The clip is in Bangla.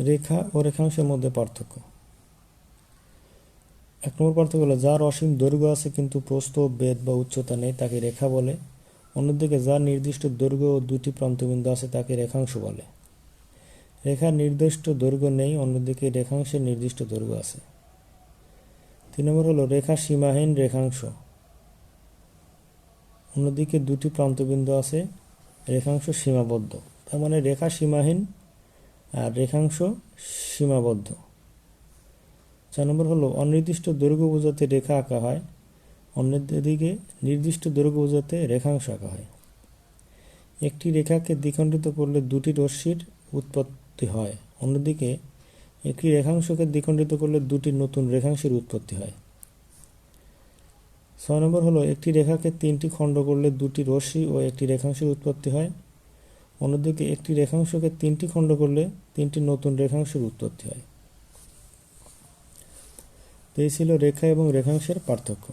রেখা ও রেখাংশের মধ্যে পার্থক্য। এক নম্বর পার্থক্য হলো, যার অসীম দৈর্ঘ্য আছে কিন্তু প্রস্থ বেদ বা উচ্চতা নেই, তাকে রেখা বলে। অন্যদিকে, যার নির্দিষ্ট দৈর্ঘ্য ও দুটি প্রান্তবিন্দু আছে, তাকে রেখাংশ বলে। রেখার নির্দিষ্ট দৈর্ঘ্য নেই, অন্যদিকে রেখাংশের নির্দিষ্ট দৈর্ঘ্য আছে। তিন নম্বর হলো, রেখা সীমাহীন রেখাংশ। অন্যদিকে দুটি প্রান্তবিন্দু আছে, রেখাংশ সীমাবদ্ধ। তার মানে রেখা সীমাহীন আর রেখাংশ সীমাবদ্ধ। চার নম্বর হলো, অনির্দিষ্ট দৈর্ঘ্য বোঝাতে রেখা আঁকা হয়। অন্যদিকে, নির্দিষ্ট দৈর্ঘ্য বোঝাতে রেখাংশ আঁকা হয়। একটি রেখাকে দ্বিখণ্ডিত করলে দুটি রশ্মির উৎপত্তি হয়। অন্যদিকে, একটি রেখাংশকে দ্বিখণ্ডিত করলে দুটি নতুন রেখাংশের উৎপত্তি হয়। ছয় নম্বর হলো, একটি রেখাকে তিনটি খণ্ড করলে দুটি রশ্মি ও একটি রেখাংশের উৎপত্তি হয়। অন্যদিকে একটি রেখাংশকে তিনটি খণ্ড করলে তিনটি নতুন রেখাংশের উৎপত্তি হয়। এই ছিল রেখা এবং রেখাংশের পার্থক্য।